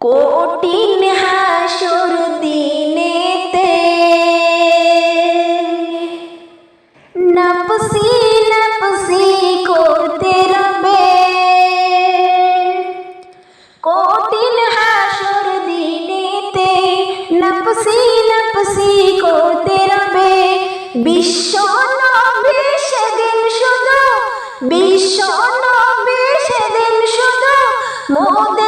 কঠিন হাসুর দিনেতে। নফসি নফসি করতে রবে। কঠিন হাসুর দিনেতে নফসি নফসি করতে রবে। বিশ্ব নবী সেদিন শুধু, বিশ্ব নবী সেদিন শুধু, মোদের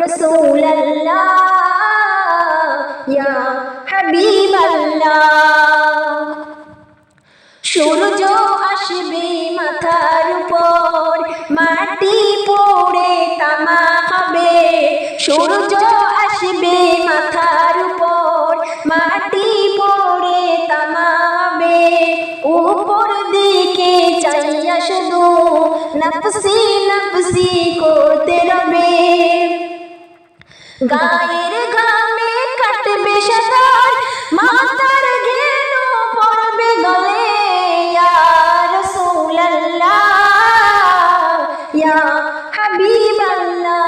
রাসূলুল্লাহ ইয়া হাবিবাল্লাহ। সূর্য আসবে মাথার উপর মাটি পড়ে তামা হবে। সূর্য নফসি নফসি করতে রবে গায়ের ঘামে কাটবে সাঁতার মাথার ঘেনো পড়বে গলে ইয়া রাসূলুল্লাহ ইয়া হাবিবাল্লাহ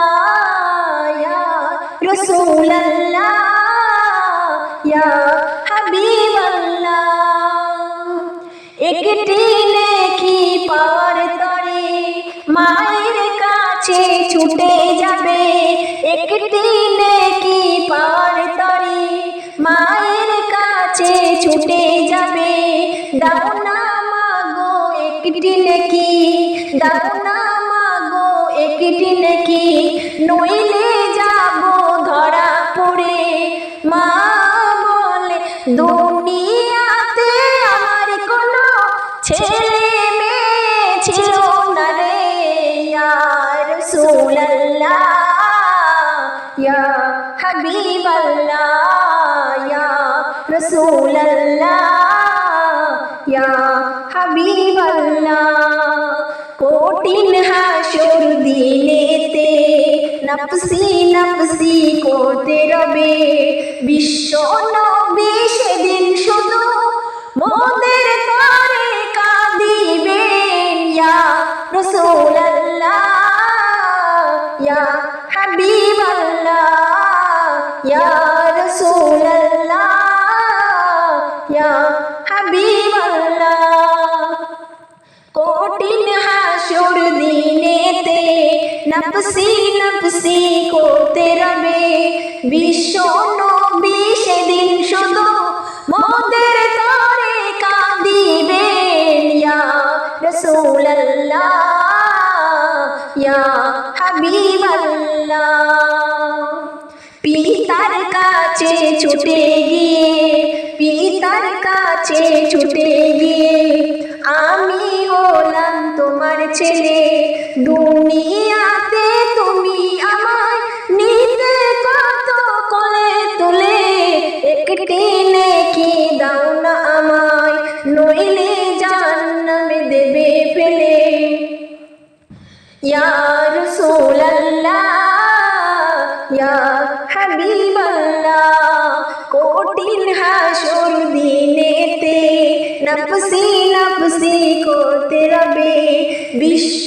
ইয়া রাসূলুল্লাহ ইয়া হাবিবাল্লাহ একটি নেকি পাওয়ার তরে মায়ের কাছে ছুটে যাবে। একটি নেকি পাওয়ার তরে? মায়ের কাছে ছুটে যাবে। দাও না মাগো একটি নেকি দাও না মাগো একটি নেকি নইলে যাব ধরা পড়ে। মা বলে, দুনিয়াতে আমার কোনো ছেলে হাবিবাল্লাহ ইয়া রাসূলুল্লাহ ইয়া হাবিবাল্লাহ কঠিন হাসুর দিনেতে নফসি নফসি করতে রবে বিশ্ব ইয়া রাসূলুল্লাহ ইয়া হাবিবাল্লাহ কঠিন হাসুর দিনেতে নফসি নফসি করতে রবে বিশ্ব কাছে ছুটে গিয়ে পিতার কাছে ছুটে গিয়ে আমি হলাম তোমার ছেলে দুনিয়াতে ইয়া হাবিবাল্লাহ কঠিন হাসর দিনেতে নফসি নফসি করতে রবে বিশ্ব